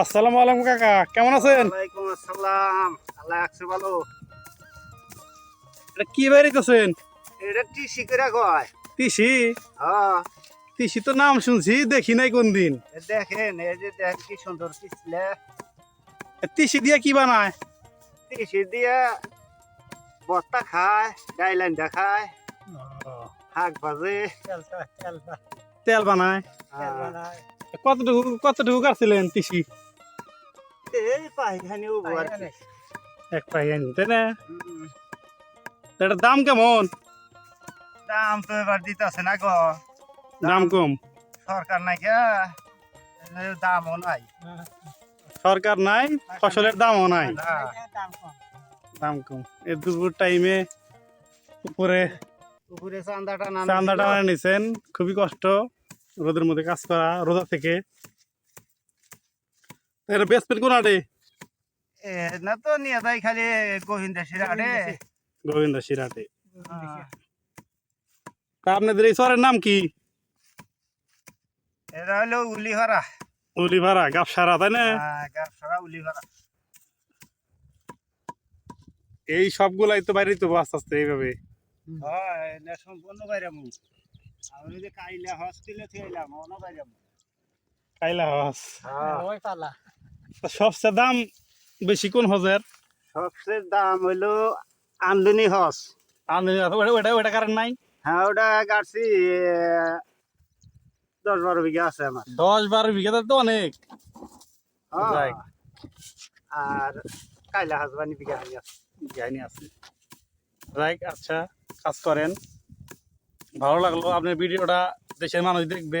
আসসালামু আলাইকুম কাকা কেমন আছেন? ওয়ালাইকুম আসসালাম। আল্লাহ রাখছে ভালো। এটা কি বেরিতেছেন এটা টিসি করে কয়। তিসি? হ্যাঁ। তিসি তো নাম শুনছি দেখি নাই কোন দিন। দেখেন এই যে দেখ কি সুন্দর এ তিসি দিয়ে কি বানায়? টিসি দিয়ে বস্তা খায় ডাইলাইন খায় শাক ভাজে তেল বানায়। হ্যাঁ। কতটুকু কতটুকু কাটছিলেন তিসি? এই এক পাই আনি তাই না? এটার দাম কেমন? দাম তো এবার দিতেছে না গো। দাম কম? সরকার নাই দামও নাই। সরকার নাই ফসলের দামও নাই। দাম কম। এই দুপুর টাইমে উপরে উপরে চান্দাটা না চান্দা নিছেন খুবই কষ্ট। রোদের মধ্যে কাজ করা রোদা থেকে এটা বেসপেন কোন আটে না তো নিয়ে যাই খালি গোবিন্দা সিরাটে। গোবিন্দ সিরাটে। তা আপনাদের এই শহরের নাম কি? এটা হলো উলিহরা। উলিভাড়া গাপসারা তাই না? গাছরা উলিহরা। এই সবগুলাই তো বাইরে তো আস্তে আস্তে এইভাবে। হয় না সম্পূর্ণ বাইরাম আমি যে কাইলা হসপিটালে থেলাম অন বাইরাম কাইলা হাস ওই পালা। সবচেয়ে দাম বেশি কোন হজের? সবচেয়ে দাম হইল আমদানি হস আমি ওটা ওটা ওটা কারণ নাই? হ্যাঁ ওটা গাড়ছি দশ বারো বিঘা আছে আমার। দশ বারো বিঘা তো অনেক। হ্যাঁ। আর কাইলা হাজবানি বিঘা হয়ে আছে জ্ঞানী আছে রাইট আচ্ছা কাজ করেন। ভালো লাগল আপনার ভিডিওটা দেশের মানুষ দেখবে।